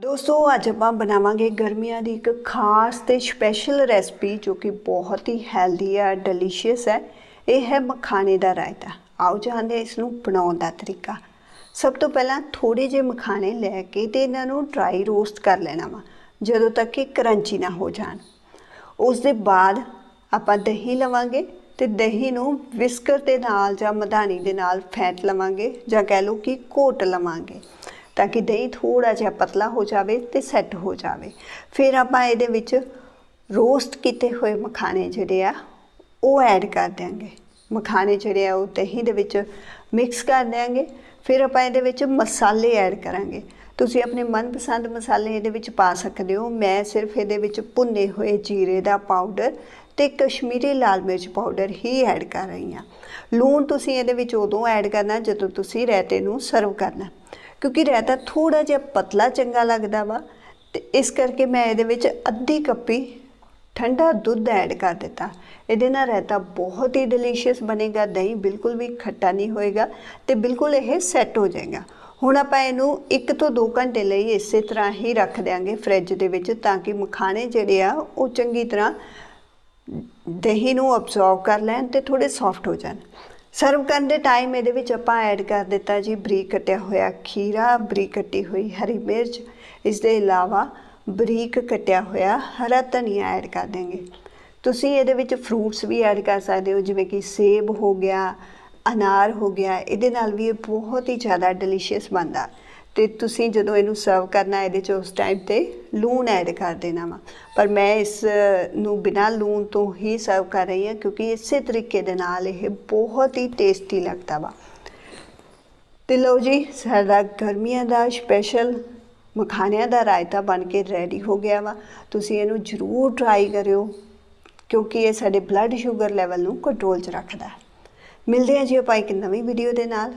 ਦੋਸਤੋ, ਅੱਜ ਆਪਾਂ ਬਣਾਵਾਂਗੇ ਗਰਮੀਆਂ ਦੀ ਇੱਕ ਖਾਸ ਤੇ ਸਪੈਸ਼ਲ ਰੈਸਪੀ ਜੋ ਕਿ ਬਹੁਤ ਹੀ ਹੈਲਦੀ ਹੈ ਡਿਲੀਸ਼ੀਅਸ ਹੈ ਇਹ ਹੈ ਮਖਾਣੇ ਦਾ ਰਾਇਤਾ। ਆਓ ਜਾਣਦੇ ਇਸ ਨੂੰ ਬਣਾਉਣ ਦਾ ਤਰੀਕਾ। ਸਭ ਤੋਂ ਪਹਿਲਾਂ ਥੋੜੇ ਜਿਹੇ ਮਖਾਣੇ ਲੈ ਕੇ ਤੇ ਇਹਨਾਂ ਨੂੰ ਡਰਾਈ ਰੋਸਟ ਕਰ ਲੈਣਾ ਵਾ, ਜਦੋਂ ਤੱਕ ਕਿ ਕਰੰਚੀ ਨਾ ਹੋ ਜਾਣ। ਉਸ ਦੇ ਬਾਅਦ ਆਪਾਂ ਦਹੀਂ ਲਵਾਂਗੇ ਤੇ ਦਹੀਂ ਨੂੰ ਵਿਸਕਰ ਦੇ ਨਾਲ ਜਾਂ ਮਧਾਨੀ ਦੇ ਨਾਲ ਫੈਂਟ ਲਵਾਂਗੇ ਜਾਂ ਕਹਿ ਲਓ ਕਿ ਘੋਟ ਲਵਾਂਗੇ। ਤਾਂ ਕਿ ਦਹੀਂ ਥੋੜਾ ਜਿਹਾ ਪਤਲਾ ਹੋ ਜਾਵੇ ਤੇ ਸੈੱਟ ਹੋ ਜਾਵੇ। ਫਿਰ ਆਪਾਂ ਇਹਦੇ ਵਿੱਚ ਰੋਸਟ ਕੀਤੇ ਹੋਏ ਮਖਾਣੇ ਜਿਹੜੇ ਆ, ਉਹ ਐਡ ਕਰ ਦਿਆਂਗੇ। ਮਖਾਣੇ ਜਿਹੜੇ ਆ, ਉਹ ਦਹੀਂ ਦੇ ਵਿੱਚ ਮਿਕਸ ਕਰ ਦਿਆਂਗੇ। ਫਿਰ ਆਪਾਂ ਇਹਦੇ ਵਿੱਚ ਮਸਾਲੇ ਐਡ ਕਰਾਂਗੇ। ਤੁਸੀਂ ਆਪਣੇ ਮਨਪਸੰਦ ਮਸਾਲੇ ਇਹਦੇ ਵਿੱਚ ਪਾ ਸਕਦੇ ਹੋ। ਮੈਂ ਸਿਰਫ ਇਹਦੇ ਵਿੱਚ ਭੁੰਨੇ ਹੋਏ ਜੀਰੇ ਦਾ ਪਾਊਡਰ ਤੇ ਕਸ਼ਮੀਰੀ ਲਾਲ ਮਿਰਚ ਪਾਊਡਰ ਹੀ ਐਡ ਕਰ ਰਹੀ ਹਾਂ। ਲੂਣ ਤੁਸੀਂ ਇਹਦੇ ਵਿੱਚ ਉਦੋਂ ਐਡ ਕਰਨਾ ਜਦੋਂ ਤੁਸੀਂ ਰਾਇਤੇ ਨੂੰ ਸਰਵ ਕਰਨਾ। ਕਿਉਂਕਿ ਰਾਇਤਾ ਥੋੜਾ ਜਿਹਾ ਪਤਲਾ ਚੰਗਾ ਲੱਗਦਾ ਵਾ ਤੇ ਇਸ ਕਰਕੇ ਮੈਂ ਇਹਦੇ ਵਿੱਚ ਅੱਧੀ ਕੱਪੀ ਠੰਡਾ ਦੁੱਧ ਐਡ ਕਰ ਦਿੱਤਾ। ਇਹਦੇ ਨਾਲ ਰਾਇਤਾ ਬਹੁਤ ਹੀ ਡਿਲੀਸ਼ੀਅਸ ਬਣੇਗਾ, ਦਹੀਂ ਬਿਲਕੁਲ ਵੀ ਖੱਟਾ ਨਹੀਂ ਹੋਏਗਾ ਤੇ ਬਿਲਕੁਲ ਇਹ ਸੈੱਟ ਹੋ ਜਾਏਗਾ। ਹੁਣ ਆਪਾਂ ਇਹਨੂੰ 1 ਤੋਂ 2 ਘੰਟੇ ਲਈ ਇਸੇ ਤਰ੍ਹਾਂ ਹੀ ਰੱਖ ਦਿਆਂਗੇ ਫ੍ਰਿਜ ਦੇ ਵਿੱਚ ਤਾਂ ਕਿ ਮਖਾਣੇ ਜਿਹੜੇ ਆ ਉਹ ਚੰਗੀ ਤਰ੍ਹਾਂ ਦਹੀਂ ਨੂੰ ਅਬਜ਼ੌਰਬ ਕਰ ਲੈਣ ਤੇ ਥੋੜੇ ਸੌਫਟ ਹੋ ਜਾਣ। ਸਰਵ ਕਰਨ ਦੇ ਟਾਈਮ ਇਹਦੇ ਵਿੱਚ ਆਪਾਂ ਐਡ ਕਰ ਦਿੱਤਾ ਜੀ, ਬਰੀਕ ਕੱਟਿਆ ਹੋਇਆ ਖੀਰਾ, ਬਰੀਕ ਕੱਟੀ ਹੋਈ ਹਰੀ ਮਿਰਚ, ਇਸ ਦੇ ਇਲਾਵਾ ਬਰੀਕ ਕੱਟਿਆ ਹੋਇਆ ਹਰਾ ਧਨੀਆ ਐਡ ਕਰ ਦੇਂਗੇ ਤੁਸੀਂ ਇਹਦੇ ਵਿੱਚ ਫਰੂਟਸ ਵੀ ਐਡ ਕਰ ਸਕਦੇ ਹੋ, ਜਿਵੇਂ ਕਿ ਸੇਬ ਹੋ ਗਿਆ, ਅਨਾਰ ਹੋ ਗਿਆ, ਇਹਦੇ ਨਾਲ ਵੀ ਇਹ ਬਹੁਤ ਹੀ ਜ਼ਿਆਦਾ ਡਿਲੀਸ਼ੀਅਸ ਬਣਦਾ। ਤੇ ਤੁਸੀਂ ਜਦੋਂ ਇਹਨੂੰ ਸਰਵ ਕਰਨਾ ਇਹਦੇ ਚ ਉਸ ਟਾਈਮ ਤੇ ਲੂਣ ਐਡ ਕਰ ਦੇਣਾ ਵਾ। ਪਰ ਮੈਂ ਇਸ ਨੂੰ ਬਿਨਾਂ ਲੂਣ ਤੋਂ ਹੀ ਸਰਵ ਕਰ ਰਹੀ ਹਾਂ ਕਿਉਂਕਿ ਇਸੇ ਤਰੀਕੇ ਦੇ ਨਾਲ ਇਹ ਬਹੁਤ ਹੀ ਟੇਸਟੀ ਲੱਗਦਾ ਵਾ। ਤੇ ਲਓ ਜੀ, ਸਾਡਾ ਗਰਮੀਆਂ ਦਾ ਸਪੈਸ਼ਲ ਮਖਾਣਿਆਂ ਦਾ ਰਾਇਤਾ ਬਣ ਕੇ ਰੈਡੀ ਹੋ ਗਿਆ ਵਾ। ਤੁਸੀਂ ਇਹਨੂੰ ਜ਼ਰੂਰ ਟਰਾਈ ਕਰਿਓ ਕਿਉਂਕਿ ਇਹ ਸਾਡੇ ਬਲੱਡ ਸ਼ੂਗਰ ਲੈਵਲ ਨੂੰ ਕੰਟਰੋਲ 'ਚ ਰੱਖਦਾ ਹੈ। ਮਿਲਦੇ ਹਾਂ ਜੀ ਆਪਾਂ ਇੱਕ ਨਵੀਂ ਵੀਡੀਓ ਦੇ ਨਾਲ।